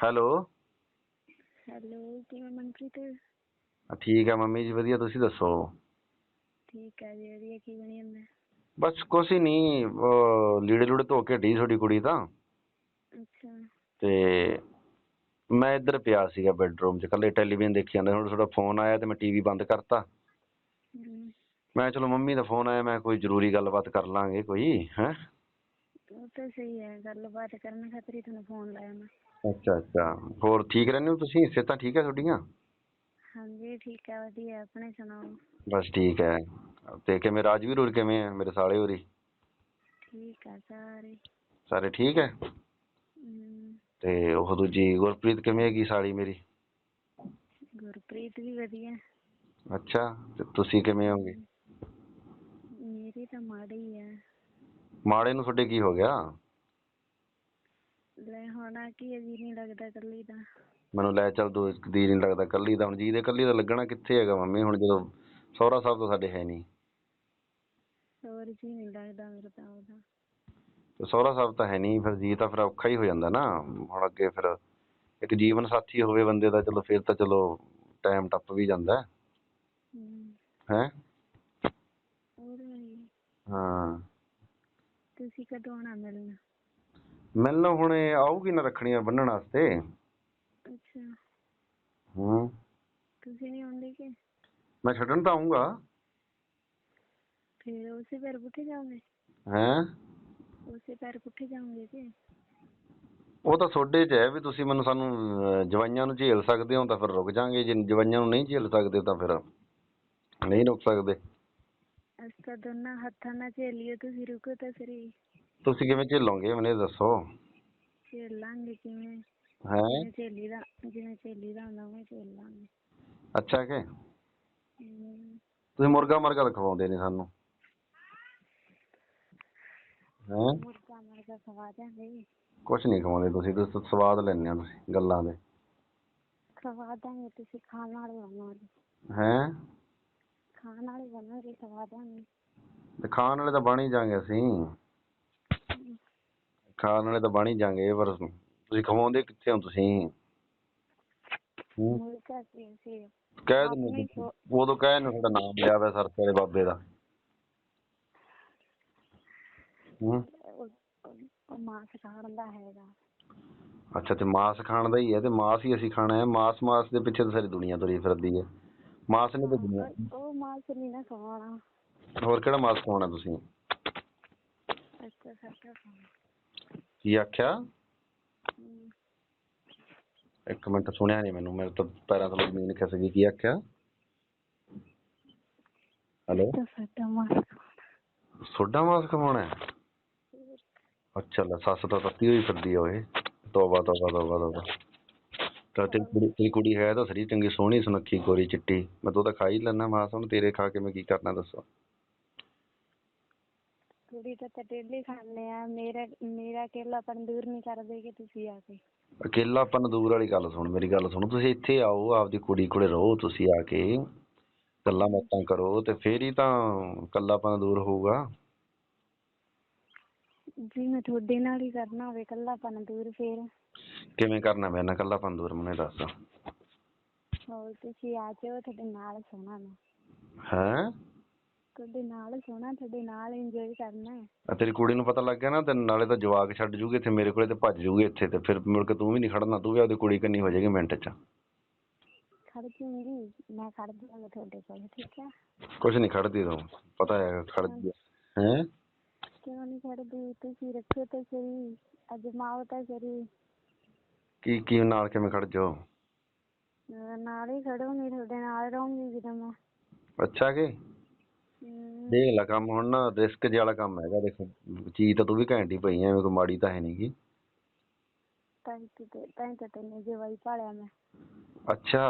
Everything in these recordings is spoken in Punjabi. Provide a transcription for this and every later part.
ਹੈਲੋ। ਹੈਲੋ ਕਿਵੇਂ ਮਨਪ੍ਰੀਤ? ਠੀਕ ਹੈ ਮੰਮੀ ਜੀ ਵਧੀਆ ਤੁਸੀਂ ਦੱਸੋ? ਠੀਕ ਹੈ ਜੀ ਵਧੀਆ ਕੀ ਬਣੀ ਜਾਂਦਾ? ਬਸ ਕੁਛ ਹੀ ਨਹੀਂ ਉਹ ਲੀੜੇ ਲੂੜੇ ਧੋ ਕੇ ਹਟੀ ਤੁਹਾਡੀ ਕੁੜੀ ਤਾਂ। ਅੱਛਾ। ਤੇ ਮੈਂ ਇੱਧਰ ਪਿਆ ਸੀਗਾ ਬੈੱਡਰੂਮ 'ਚ ਇਕੱਲੇ ਟੈਲੀਵਿਜ਼ਨ ਦੇਖੀ ਜਾਂਦਾ ਹੁਣ ਤੁਹਾਡਾ ਫੋਨ ਆਇਆ ਤੇ ਮੈਂ ਟੀਵੀ ਬੰਦ ਕਰਤਾ। ਹਮ, ਮੈਂ ਚਲੋ ਮੰਮੀ ਦਾ ਫੋਨ ਆਇਆ ਮੈਂ ਕੋਈ ਜ਼ਰੂਰੀ ਗੱਲਬਾਤ ਕਰ ਲਾਂਗੇ ਕੋਈ ਹੈ? ਉਹ ਤਾਂ ਸਹੀ ਹੈ ਗੱਲਬਾਤ ਕਰਨ ਖਾਤਰ ਹੀ ਤੁਹਾਨੂੰ ਫੋਨ ਲਾਇਆ ਮੈਂ। ਅੱਛਾ ਅੱਛਾ। ਹੋਰ ਠੀਕ ਰਹਿੰਦੇ ਹੋ ਤੁਸੀਂ? ਸਿਹਤਾਂ ਠੀਕ ਹੈ ਤੁਹਾਡੀਆਂ? ਹਾਂਜੀ ਠੀਕ ਹੈ ਵਧੀਆ। ਆਪਣੇ ਸੁਣਾਓ? ਬਸ ਠੀਕ ਹੈ। ਤੇ ਕਿਵੇਂ ਰਾਜਵੀਰ ਹੋਰ ਕਿਵੇਂ ਹੈ ਮੇਰੇ ਸਾਲੇ ਹੋਰੀ? ਠੀਕ ਹੈ ਸਾਰੇ। ਸਾਰੇ ਠੀਕ ਹੈ? ਹਮ, ਤੇ ਉਹ ਦੂਜੀ ਗੁਰਪ੍ਰੀਤ ਕਿਵੇਂ ਹੈਗੀ ਸਾਲੀ ਮੇਰੀ? ਗੁਰਪ੍ਰੀਤ ਵੀ ਵਧੀਆ। ਅੱਛਾ ਤੇ ਤੁਸੀਂ ਕਿਵੇਂ ਹੋਗੇ? ਮੇਰੀ ਤਾਂ ਮਾੜੀ ਹੈ। ਮਾੜੇ ਨੂੰ ਤੁਹਾਡੇ ਕੀ ਹੋ ਗਿਆ? ਲੈ ਹੋਣਾ ਕੀ ਅਜੀ ਨਹੀਂ ਲੱਗਦਾ ਕੱਲੀ ਤਾਂ ਮੈਨੂੰ ਲੈ ਚੱਲ ਦੋ ਇੱਕ ਦੀ ਨਹੀਂ ਲੱਗਦਾ ਕੱਲੀ ਦਾ। ਹੁਣ ਜੀ ਦੇ ਕੱਲੀ ਦਾ ਲੱਗਣਾ ਕਿੱਥੇ ਹੈਗਾ ਮੰਮੀ? ਹੁਣ ਜਦੋਂ ਸਹੁਰਾ ਸਾਹਿਬ ਤਾਂ ਸਾਡੇ ਹੈ ਨਹੀਂ। ਹੋਰ ਜੀ ਨਹੀਂ ਲੱਗਦਾ ਮੇਰਾ ਤਾਂ ਉਹਦਾ ਤੇ ਸਹੁਰਾ ਸਾਹਿਬ ਤਾਂ ਹੈ ਨਹੀਂ ਫਿਰ ਜੀ ਤਾਂ ਫਿਰ ਔਖਾ ਹੀ ਹੋ ਜਾਂਦਾ ਨਾ। ਹੁਣ ਅੱਗੇ ਫਿਰ ਇੱਕ ਜੀਵਨ ਸਾਥੀ ਹੋਵੇ ਬੰਦੇ ਦਾ ਚਲੋ ਫਿਰ ਤਾਂ ਚਲੋ ਟਾਈਮ ਟੱਪ ਵੀ ਜਾਂਦਾ। ਹਮ, ਹੈ? ਹੋਰ ਵੀ। ਹਾਂ। ਤੁਸੀਂ ਕਦੋਂ ਆਉਣਾ ਮਿਲਣ? ਮਿਲਣ ਹੁਣ ਇਹ ਆਊਗੀ ਨਾ ਰੱਖੜੀਆਂ ਬੰਨਣ ਵਾਸਤੇ। ਅੱਛਾ। ਹੂੰ। ਤੁਸੀਂ ਨਹੀਂ ਆਉਂਦੇ ਕਿ? ਮੈਂ ਛੱਡਣ ਤਾਂ ਆਉਂਗਾ ਫਿਰ ਉਸੇ ਪੈਰ ਪੁੱਠੇ ਜਾਓਗੇ? ਹੈ? ਉਸੇ ਪੈਰ ਪੁੱਠੇ ਜਾਓਗੇ ਕਿ? ਉਹ ਤਾਂ ਤੁਹਾਡੇ 'ਚ ਹੈ ਵੀ ਤੁਸੀਂ ਮੈਨੂੰ ਸਾਨੂੰ ਅਹ, ਜਵਾਈਆਂ ਨੂੰ ਝੇਲ ਸਕਦੇ ਹੋ ਤਾਂ ਫਿਰ ਰੁਕ ਜਾਾਂਗੇ। ਜੇ ਜਵਾਈਆਂ ਨੂੰ ਨਹੀਂ ਝੇਲ ਸਕਦੇ ਤਾਂ ਫਿਰ ਨਹੀਂ ਰੁਕ ਸਕਦੇ। ਅਸੀਂ ਤਾਂ ਦੋਨਾਂ ਹੱਥਾਂ ਨਾਲ ਝੇਲੀਏ ਤੁਸੀਂ ਰੁਕੋ ਤਾਂ ਸਰੀ ਤੁਸੀਂ ਕਿਵੇਂ ਝੇਲੋਗੇ? ਮੈਨੂੰ ਇਹ ਦੱਸੋ। ਝੇਲਾਂਗੇ ਕਿਵੇਂ? ਹੈ? ਜਿਵੇਂ ਝੇਲੀ ਦਾ ਜਿਵੇਂ ਝੇਲੀ ਦਾ ਹੁੰਦਾ ਉਵੇਂ ਝੇਲ ਲਾਂਗੇ ਅੱਛਾ ਕਿ? ਹਮ, ਤੁਸੀਂ ਮੁਰਗਾ ਮਰਗਾ ਖਵਾਉਂਦੇ ਨਹੀਂ ਸਾਨੂੰ। ਹੈ? ਮੁਰਗਾ ਮਰਗਾ ਖਵਾ ਦਿਆਂਗੇ। ਕੁਛ ਨਹੀਂ ਖਵਾਉਂਦੇ ਤੁਸੀਂ ਤੁਸੀਂ ਤਾਂ ਸਵਾਦ ਲੈਂਦੇ ਹੋ ਤੁਸੀਂ ਗੱਲਾਂ ਦੇ। ਖਵਾ ਦਾਂਗੇ ਤੁਸੀਂ ਖਾਣ ਵਾਲੇ ਬਣੋਗੇ। ਹੈ? ਖਾਣ ਵਾਲੇ ਬਣੋਗੇ ਖਵਾ ਦਾਂਗੇ ਤੇ ਖਾਣ ਵਾਲੇ ਤਾਂ ਬਣ ਹੀ ਜਾਾਂਗੇ ਅਸੀਂ। ਖਾਣ ਵਾਲੇ ਤਾਂ ਬਣ ਹੀ ਜਾਾਂਗੇ ਪਰ ਤੁਸੀਂ ਖਵਾਉਂਦੇ ਕਿੱਥੇ ਹੋ ਤੁਸੀਂ? ਹੂੰ। ਸੀ? ਕਹਿ ਦਿੰਦੇ ਸੋ- ਉਦੋਂ ਕਹਿ ਨੂੰ ਤੁਹਾਡਾ ਨਾਮ ਲਿਆ ਵਾ ਸਰਸੇ ਦੇ ਬਾਬੇ ਦਾ। ਹੂੰ। ਉਹ- ਉਹ- ਉਹ ਮਾਸ ਖਾਣ ਦਾ ਹੈਗਾ। ਅੱਛਾ ਤੇ ਮਾਸ ਖਾਣ ਦਾ ਹੀ ਹੈ ਤੇ ਮਾਸ ਹੀ ਅਸੀਂ ਖਾਣਾ ਹੈ। ਮਾਸ ਮਾਸ ਦੇ ਪਿੱਛੇ ਤਾਂ ਸਾਰੀ ਦੁਨੀਆ ਤੁਰੀ ਫਿਰਦੀ ਹੈ। ਮਾਸ ਨੇ ਤਾਂ ਦੁਨੀਆ। ਉਹ- ਉਹ ਮਾਸ ਨਹੀਂ ਨਾ ਖਵਾਉਣਾ ਹੋਰ ਕਿਹੜਾ ਮਾਸ ਖਾਣਾ ਤੁਸੀਂ? ਅੱਛਾ ਸਾਡਾ ਖਾਣਾ। ਕੀ ਆਖਿਆ? ਇੱਕ ਮਿੰਟ ਸੁਣਿਆ ਨਹੀਂ ਮੈਨੂੰ ਮੇਰੇ ਤਾਂ ਪੈਰਾਂ ਤੋਂ ਜ਼ਮੀਨ ਖਿਸਕ ਗਈ ਕੀ ਆਖਿਆ? ਹੈਲੋ ਤਾਂ ਸਾਡਾ ਮਾਸ ਖਾਣਾ ਸੋਡਾ ਮਾਸ ਖਵਾਉਣਾ ਹੈ? ਅੱਛਾ ਲੈ ਸੱਸ ਤਾਂ ਤੱਤੀ ਹੋਈ ਫਿਰਦੀ ਆ ਓਏ। ਤੋਬਾ ਤੋਬਾ ਤੋਬਾ ਤੋਬਾ। ਤਾਂ ਤੇਰੀ ਕੁੜੀ ਤੇਰੀ ਕੁੜੀ ਹੈ ਤਾਂ ਸਰੀ ਚੰਗੀ ਸੋਹਣੀ ਸੁਨੱਖੀ ਗੋਰੀ ਚਿੱਟੀ। ਮੈਂ ਤਾਂ ਉਹਦਾ ਖਾ ਹੀ ਲੈਣਾ ਮਾਸ ਹੁਣ ਤੇਰੇ ਖਾ ਕੇ ਮੈਂ ਕੀ ਕਰਨਾ ਦੱਸੋ? ਕੁੜੀ ਤਾਂ ਤਾਂ ਡੇਲੀ ਖਾਂਦੇ ਆ ਮੇਰਾ ਮੇਰਾ ਕੇਲਾਪਨ ਦੂਰ ਨਹੀਂ ਕਰਦੇ ਕਿ ਤੁਸੀਂ ਆ ਕੇ। ਅਕੇਲਾਪਨ ਦੂਰ ਵਾਲੀ ਗੱਲ ਸੁਣ ਮੇਰੀ ਗੱਲ ਸੁਣੋ ਤੁਸੀਂ ਇੱਥੇ ਆਓ ਆਪਦੀ ਕੁੜੀ ਕੋਲੇ ਰਹੋ ਤੁਸੀਂ ਆ ਕੇ ਗੱਲਾਂ ਬਾਤਾਂ ਕਰੋ ਤੇ ਫੇਰ ਹੀ ਤਾਂ ਇਕੱਲਾਪਨ ਦੂਰ ਹੋਊਗਾ। ਜੀ ਮੈਂ ਤੁਹਾਡੇ ਨਾਲ ਹੀ ਕਰਨਾ ਹੋਵੇ ਕੱਲਾਪਨ ਦੂਰ ਫੇਰ। ਕਿਵੇਂ ਕਰਨਾ ਮੈਂ ਨਾ ਇਕੱਲਾਪਨ ਦੂਰ ਮੈਨੂੰ ਦੱਸ ਹੋਰ ਤੁਸੀਂ ਆ ਜਾਓ ਤੁਹਾਡੇ ਨਾਲ ਸੋਣਾ ਮੈਂ। ਹੈ? ਤੁਹਾਡੇ ਨਾਲ ਸੋਣਾ ਤੁਹਾਡੇ ਨਾਲ ਇੰਜੋਏ ਕਰਨਾ ਹੈ। ਤੇਰੀ ਕੁੜੀ ਨੂੰ ਪਤਾ ਲੱਗ ਗਿਆ ਨਾ ਤੇ ਨਾਲੇ ਤਾਂ ਜਵਾਕ ਛੱਡ ਜੂਗੀ ਇੱਥੇ ਮੇਰੇ ਕੋਲੇ ਤੇ ਭੱਜ ਜੂਗੀ ਇੱਥੇ ਤੇ ਫਿਰ ਮੁੜ ਕੇ ਤੂੰ ਵੀ ਨਹੀਂ ਖੜਨਾ ਤੂੰ ਵੀ ਆਪਦੀ ਕੁੜੀ ਕੰਨੀ ਹੋ ਜਾਏਗੀ ਮਿੰਟ 'ਚ। ਖੜ ਜੂੰਗੀ ਮੈਂ ਖੜ ਜਾਵਾਂਗੀ ਤੁਹਾਡੇ ਕੋਲ ਠੀਕ ਹੈ? ਕੁਛ ਨਹੀਂ ਖੜਦੀ ਤੂੰ ਪਤਾ ਹੈ ਖੜਦੀ ਹੈ। ਕਿਉਂ ਨਹੀਂ ਖੜਦੀ? ਤੁਸੀਂ ਰੱਖੋ ਤਾਂ ਸਹੀ ਅਜਮਾਓ ਤਾਂ ਸਹੀ। ਕੀ ਕੀ ਨਾਲ ਕਿਵੇਂ ਖੜ ਜਾਓ? ਨਾਲ ਹੀ ਖੜੂੰਗੀ ਤੁਹਾਡੇ ਨਾਲ ਰਹੂੰਗੀ ਜਦੋਂ ਮੈਂ। ਅੱਛਾ ਕਿ? ਦੇਖ ਲੈ ਕੰਮ ਹੁਣ ਨਾ ਰਿਸਕ ਜਿਹਾ ਵਾਲਾ ਕੰਮ ਹੈਗਾ ਦੇਖੋ ਚੀਜ਼ ਤਾਂ ਤੂੰ ਵੀ ਘੈਂਟ ਹੀ ਪਈ ਐ ਐਵੇਂ ਕੋਈ ਮਾੜੀ ਤਾਂ ਹੈ ਨਹੀਂਗੀ ਤਾਂ ਹੀ ਤੇ ਤਾਂ ਹੀ ਤਾਂ ਤੈਨੂੰ ਜਵਾਈ ਭਾਲਿਆ ਮੈਂ। ਅੱਛਾ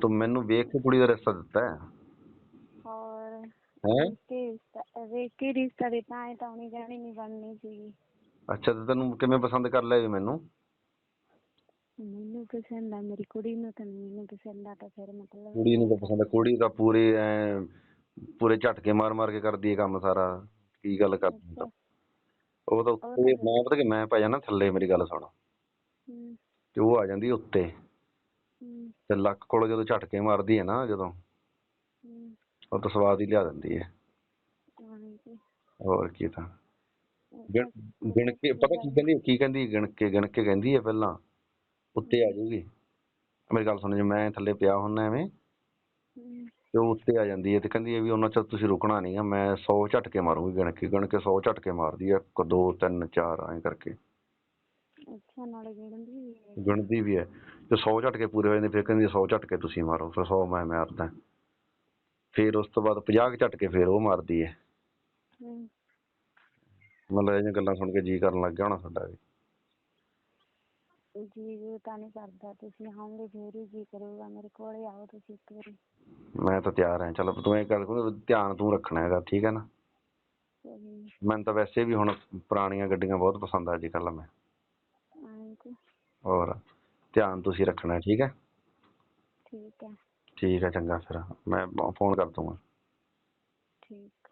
ਤੂੰ ਮੈਨੂੰ ਵੇਖ ਕੇ ਕੁੜੀ ਦਾ ਰਿਸ਼ਤਾ ਦਿੱਤਾ ਹੈ ਔਰ ਹੈਂ? ਵੇਖ ਕੇ ਰਿਸ਼ਤਾ ਵੇਖ ਕੇ ਰਿਸ਼ਤਾ ਦਿੱਤਾ ਐ ਤਾਂ ਆਉਣੀ ਜਾਣੀ ਨਹੀਂ ਬਣਨੀ ਸੀਗੀ। ਅੱਛਾ ਤੇ ਤੈਨੂੰ ਕਿਵੇਂ ਪਸੰਦ ਕਰ ਲਿਆ ਵੀ ਮੈਨੂੰ? ਮੈਨੂੰ ਪਸੰਦ ਆ ਮੇਰੀ ਕੁੜੀ ਨੂੰ ਤਾਂ ਮੈਨੂੰ ਪਸੰਦ ਆ ਤਾਂ ਫਿਰ ਮਤਲਬ ਕੁੜੀ ਨੂੰ ਤਾਂ ਪਸੰਦ ਆ ਕੁੜੀ ਤਾਂ ਪੂਰੇ ਐ ਪੂਰੇ ਝਟਕੇ ਮਾਰ ਮਾਰ ਕੇ ਕਰਦੀ ਹੈ ਕੰਮ ਸਾਰਾ ਕੀ ਗੱਲ ਕਰਦੀ ਅੱਛਾ। ਉਹ ਤਾਂ ਉੱਤੇ ਮੈਂ ਪਤਾ ਕਿ ਮੈਂ ਪੈ ਜਾਣਾ ਥੱਲੇ ਮੇਰੀ ਗੱਲ ਸੁਣ। ਤੇ ਉਹ ਆ ਜਾਂਦੀ ਹੈ। ਉੱਤੇ ਤੇ ਲੱਕ ਕੋਲ ਜਦੋਂ ਝਟਕੇ ਮਾਰਦੀ ਹੈ ਨਾ ਜਦੋਂ ਉਹ ਤਾਂ ਸਵਾਦ ਹੀ ਲਿਆ ਦਿੰਦੀ ਹੈ ਹਾਂਜੀ ਹੋਰ ਕੀ ਤਾਂ। ਗਿਣ ਗਿਣ ਕੇ ਪਤਾ ਕੀ ਕਹਿੰਦੀ ਕੀ ਕਹਿੰਦੀ ਗਿਣ ਕੇ ਗਿਣ ਕੇ ਕਹਿੰਦੀ ਹੈ ਪਹਿਲਾਂ ਉੱਤੇ ਆ ਜਾਊਗੀ ਮੇਰੀ ਗੱਲ ਸੁਣ ਜੇ ਮੈਂ ਥੱਲੇ ਪਿਆ ਹੁੰਨਾ ਐਵੇਂ ਤੇ ਉਹ ਉੱਤੇ ਆ ਜਾਂਦੀ ਹੈ ਤੇ ਕਹਿੰਦੀ ਹੈ ਵੀ ਉਹਨਾਂ ਚ ਤੁਸੀਂ ਰੁਕਣਾ ਨਹੀਂ ਆ ਮੈਂ 100 ਝਟਕੇ ਮਾਰੂੰਗੀ ਗਿਣ ਕੇ ਗਿਣ ਕੇ 100 ਝਟਕੇ ਮਾਰਦੀ ਹੈ 1 2 3 4 ਐਂ ਕਰਕੇ। ਅੱਛਾ ਨਾਲੇ ਗਿਣਦੀ ਵੀ ਹੈ। ਗਿਣਦੀ ਵੀ ਹੈ। ਤੇ 100 ਝਟਕੇ ਪੂਰੇ ਹੋ ਜਾਂਦੇ ਫਿਰ ਕਹਿੰਦੀ 100 ਝਟਕੇ ਤੁਸੀਂ ਮਾਰੋ ਫਿਰ 100 ਮੈਂ ਮਾਰਦਾ। ਫਿਰ ਉਸ ਤੋਂ ਬਾਅਦ 50 ਕੁ ਝਟਕੇ ਫਿਰ ਉਹ ਮਾਰਦੀ ਹੈ। ਹਮ, ਮਤਲਬ ਇਹ ਗੱਲਾਂ ਸੁਣ ਕੇ ਜੀ ਕਰਨ ਲੱਗ ਗਿਆ ਹੋਣਾ ਸਾਡਾ ਵੀ। ਜੀ ਜੀ ਤਾਂ ਨਹੀਂ ਕਰਦਾ ਤੁਸੀਂ ਆਓਗੇ ਫੇਰ ਹੀ ਜੀ ਕਰੂਗਾ ਮੇਰੇ ਕੋਲੇ ਆਓ ਤੁਸੀਂ ਇੱਕ ਵਾਰੀ। ਮੈਂ ਤਾਂ ਤਿਆਰ ਹਾਂ ਚਲ ਤੂੰ ਇਹ ਕਰ ਧਿਆਨ ਤੂੰ ਰੱਖਣਾ ਹੈਗਾ ਠੀਕ ਹੈ ਨਾ? ਚਲੋ ਮੈਨੂੰ ਤਾਂ ਵੈਸੇ ਵੀ ਹੁਣ ਪੁਰਾਣੀਆਂ ਗੱਡੀਆਂ ਬਹੁਤ ਪਸੰਦ ਆ ਅੱਜ ਕੱਲ੍ਹ ਮੈਂ। ਹਾਂਜੀ। ਹੋਰ ਧਿਆਨ ਤੁਸੀਂ ਰੱਖਣਾ ਠੀਕ ਹੈ? ਠੀਕ ਹੈ। ਠੀਕ ਹੈ ਚੰਗਾ ਫਿਰ ਮੈਂ ਫੋਨ ਕਰ ਦੂੰਗਾ। ਠੀਕ।